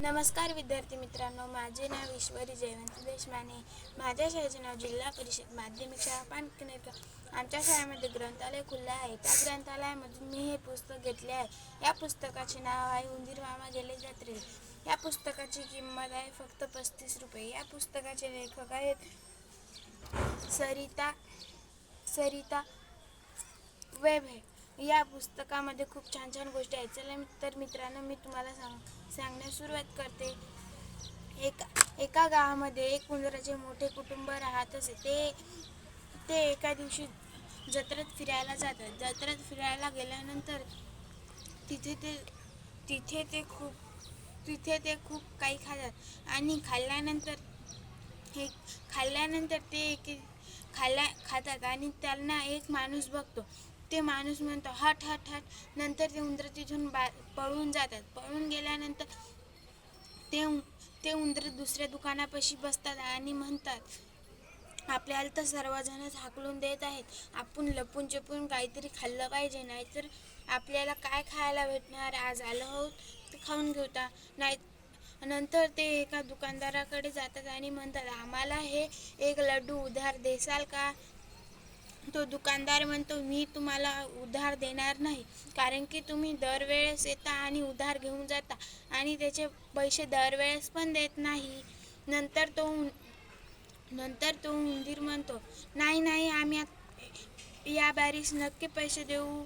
नमस्कार विद्यार्थी मित्रांनो माझे नाव ईश्वरी जयवंत देशमाने. माझ्या शाळेचे नाव जिल्हा परिषद माध्यमिक शाळा पानकनेरकर आमच्या शाळेमध्ये ग्रंथालय खुलं आहे. त्या ग्रंथालयामधून मी हे पुस्तक घेतले आहे. या पुस्तकाचे नाव आहे उंदीर मामा गेले जत्रे. या पुस्तकाची किंमत आहे फक्त पस्तीस रुपये. या पुस्तकाचे लेखक आहेत सरिता सरिता वेब आहे या पुस्तकामध्ये खूप छान छान गोष्टी आहेत. चला तर मित्रांनो मी तुम्हाला सांग सांगण्यास सुरुवात करते. एका एका गावामध्ये एक उंदराचे मोठे कुटुंब राहत असे ते ते एका दिवशी जत्रेत फिरायला जातात. जत्रेत फिरायला गेल्यानंतर तिथे ते तिथे ते खूप तिथे ते खूप काही खातात. आणि खाल्ल्यानंतर हे खाल्ल्यानंतर ते एक खाल्ल्या खातात आणि त्यांना एक माणूस बघतो. ते माणूस म्हणतो हट हट हट. नंतर ते उंदर तिथून बा पळून जातात. पळून गेल्यानंतर ते ते उंदर दुसऱ्या दुकानापाशी बसतात आणि म्हणतात आपल्याला तर सर्वजणच हाकलून देत आहेत. आपण लपून चपून काहीतरी खाल्लं पाहिजे. नाहीतर आपल्याला काय खायला भेटणार? आज आलं हो ते खाऊन घेऊता नाही नंतर ते एका दुकानदाराकडे जातात आणि म्हणतात आम्हाला हे एक लड्डू उधार देसाल का? तो दुकानदार म्हणतो मी तुम्हाला उधार देणार नाही कारण की तुम्ही दरवेळेस येता आणि उधार घेऊन जाता आणि त्याचे पैसे दरवेळेस पण देत नाही. नंतर तो नंतर तो उंदीर म्हणतो नाही नाही आम्ही या बारीस नक्की पैसे देऊ.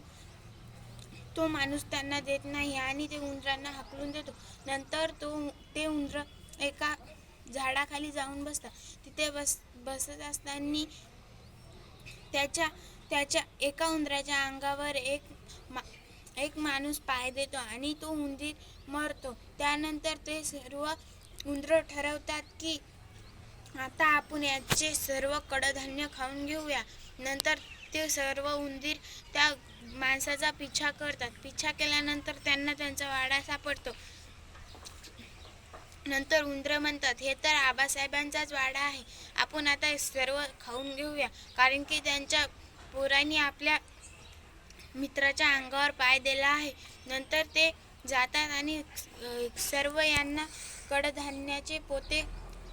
तो माणूस त्यांना देत नाही आणि ते उंदरांना हाकलून देतो. नंतर तो ते उंदर एका झाडाखाली जाऊन बसतात. तिथे बस बसत असताना त्याच्या त्याच्या एका उंदराच्या अंगावर एक मा एक माणूस पाय देतो आणि तो उंदीर मरतो. त्यानंतर ते सर्व उंदरं ठरवतात की आता आपण याचे सर्व कडधान्य खाऊन घेऊया. नंतर ते सर्व उंदीर त्या माणसाचा पिछा करतात. पिछा केल्यानंतर त्यांना त्यांचा वाडा सापडतो. नंतर उंदरं म्हणतात हे तर आबासाहेबांचाच वाडा आहे. आपण आता सर्व खाऊन घेऊया. कारण की त्यांच्या पोरांनी आपल्या मित्राच्या अंगावर पाय दिला आहे. नंतर ते जातात आणि सर्व यांना कडधान्याचे पोते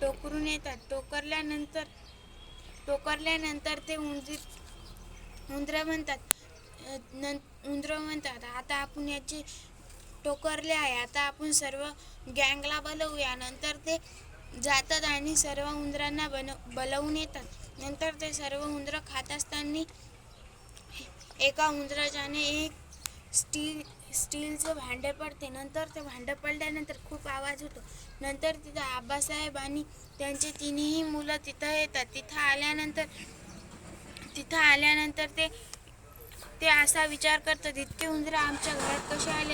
टोकरून येतात. टोकरल्यानंतर टोकरल्यानंतर ते उंदीर उंदरं म्हणतात न उंदरं म्हणतात आता आपण याची टोकरले आहे. आता आपण सर्व गँगला बोलवूया. नंतर ते जातात आणि सर्व उंदरांना बनव बोलवून येतात. नंतर ते सर्व उंदरं खात असताना एका उंदराच्याने एक स्टील स्टीलचं भांडं पडते. नंतर ते भांडं पडल्यानंतर खूप आवाज होतो. नंतर तिथं आबासाहेब आणि त्यांचे तिन्ही मुलं तिथं येतात. तिथं आल्यानंतर तिथं आल्यानंतर ते ते असा विचार करतात इतके उंदरं आमच्या घरात कसे आले?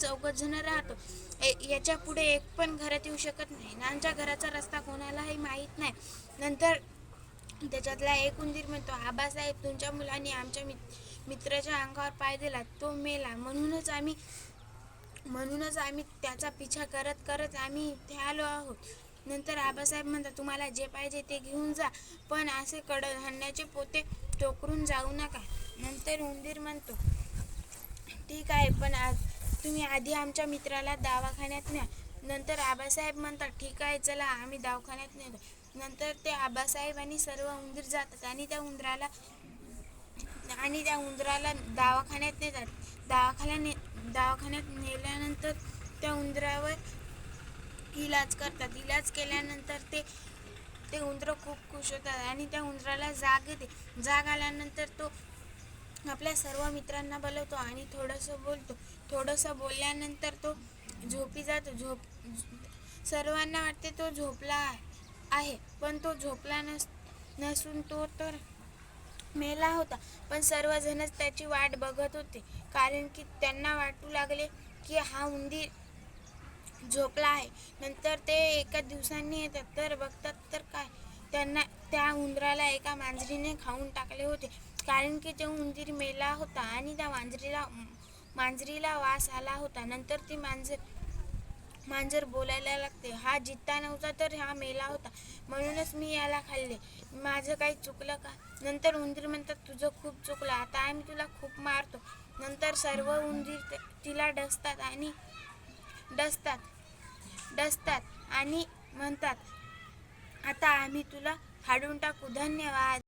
चौघच जण राहतो. ए- याच्यापुढे एक पण घरात येऊ शकत नाही. नानच्या घराचा रस्ता कोणालाही माहीत नाही. नंतर त्याच्यातला एक उंदीर म्हणतो आबासाहेब तुमच्या मुलांनी आमच्या मित मित्राच्या अंगावर पाय दिला. तो मेला. म्हणूनच आम्ही म्हणूनच आम्ही त्याचा पिछा करत करत आम्ही इथे आलो आहोत. नंतर आबासाहेब म्हणतात तुम्हाला जे पाहिजे ते घेऊन जा. पण असे कडधान्याचे पोते टोकरून जाऊ नका. नंतर उंदीर म्हणतो ठीक आहे पण आज तुम्ही आधी आमच्या मित्राला दवाखान्यात न्या. नंतर आबासाहेब म्हणतात ठीक आहे चला आम्ही दवाखान्यात नेतो. नंतर ते आबासाहेब आणि सर्व उंदीर जातात आणि त्या उंदराला आणि त्या उंदराला दवाखान्यात नेतात. दवाखान्यात ने दवाखान्यात नेल्यानंतर त्या उंदरावर इलाज करतात. इलाज केल्यानंतर ते ते उंदरं खूप खुश होतात आणि त्या उंदराला जाग येते जाग आल्यानंतर तो आपल्या सर्व मित्रांना बोलवतो आणि थोडंसं बोलतो. थोडंसं बोलल्यानंतर तो झोपी जातो झोप सर्वांना वाटते तो झोपला आहे- पण तो झोपला नस नसून तो तर मेला होता. पण सर्वजणच त्याची वाट बघत होते. कारण की त्यांना वाटू लागले की हा उंदीर झोपला आहे. नंतर ते एका दिवसांनी येतात. तर बघतात तर काय? त्यांना त्या उंदराला एका मांजरीने खाऊन टाकले होते. कारण की ते उंदीर मेला होता आणि त्या मांजरीला मांजरीला वास आला होता नंतर ती मांजर मांजर बोलायला लागते. हा जित्ता नव्हता तर हा मेला होता. म्हणूनच मी याला खाल्ले. माझं काही चुकलं का? नंतर उंदीर म्हणतात तुझं खूप चुकलं. आता आम्ही तुला खूप मारतो. नंतर सर्व उंदीर तिला डसतात आणि डसतात डसतात आणि म्हणतात आता आम्ही तुला हाडून टाकू. धन्यवाद.